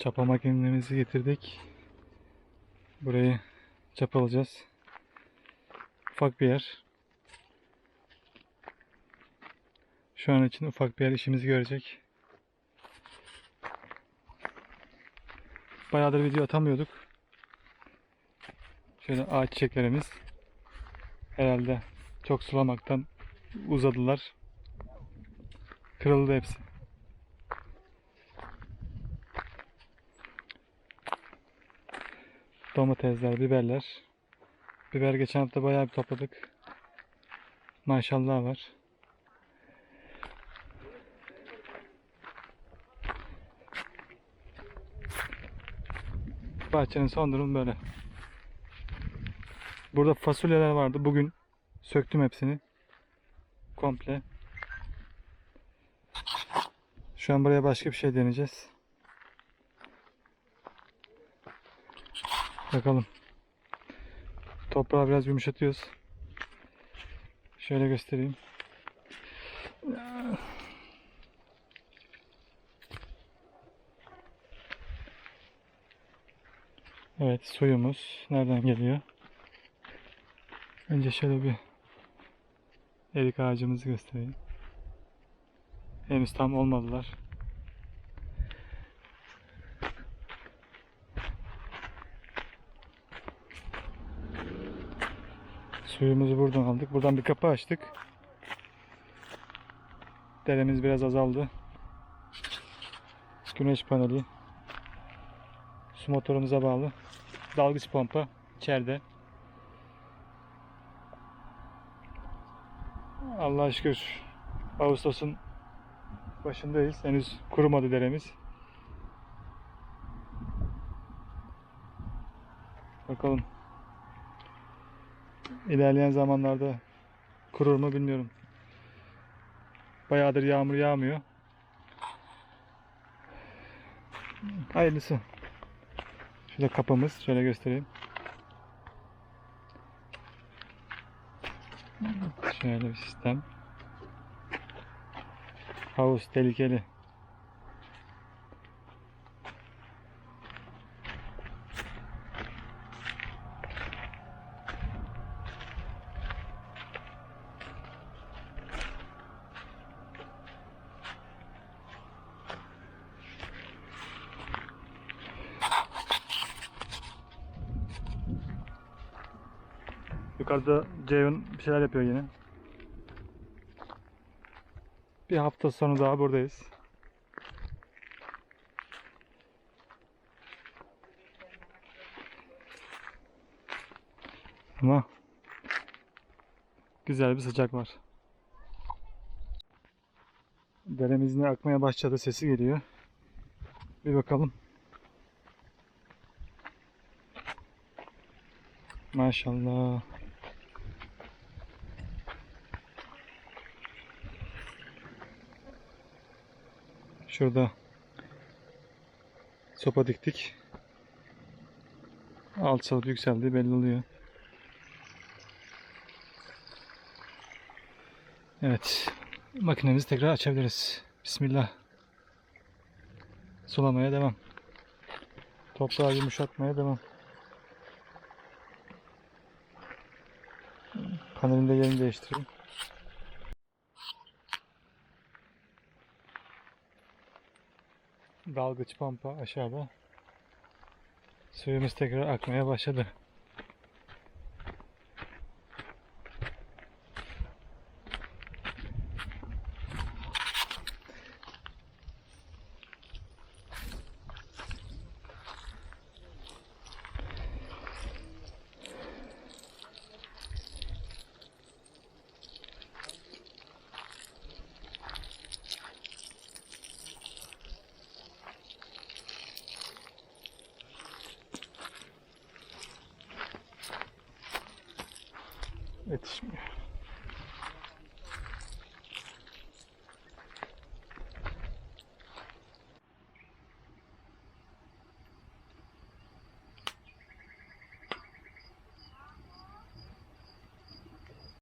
Çapa makinemizi getirdik. Burayı çapalayacağız. Ufak bir yer. Şu an için ufak bir yer işimizi görecek. Bayağıdır video atamıyorduk. Şöyle ağaç çiçeklerimiz herhalde çok sulamaktan uzadılar. Kırıldı hepsi. Domatesler, biberler. Biber geçen hafta bayağı bir topladık. Maşallah var. Bahçenin son durumu böyle. Burada fasulyeler vardı. Bugün söktüm hepsini. Komple. Şu an buraya başka bir şey deneyeceğiz. Bakalım. Toprağı biraz yumuşatıyoruz. Şöyle göstereyim. Evet suyumuz nereden geliyor? Önce şöyle bir erik ağacımızı göstereyim. Henüz tam olmadılar. Suyumuzu buradan aldık. Buradan bir kapı açtık. Deremiz biraz azaldı. Güneş paneli. Su motorumuza bağlı. Dalgıç pompa içeride. Allah'a şükür Ağustos'un başındayız. Henüz kurumadı deremiz. Bakalım. İlerleyen zamanlarda kurur mu bilmiyorum. Bayağıdır yağmur yağmıyor. Hayırlısı. Şurada kapımız. Şöyle göstereyim. Şöyle bir sistem. Havuz tehlikeli. Yukarıda Ceyhun bir şeyler yapıyor yine. Bir hafta sonu daha buradayız. Ama güzel bir sıcak var. Deremizin akmaya başladı sesi geliyor. Bir bakalım. Maşallah. Şurada sopa diktik. Alçalıp yükseldi belli oluyor. Evet. Makinemizi tekrar açabiliriz. Bismillah. Sulamaya devam. Toprağı yumuşatmaya devam. Panelin de yerini değiştireyim. Dalgıç pompa aşağıda. Suyumuz tekrar akmaya başladı. it's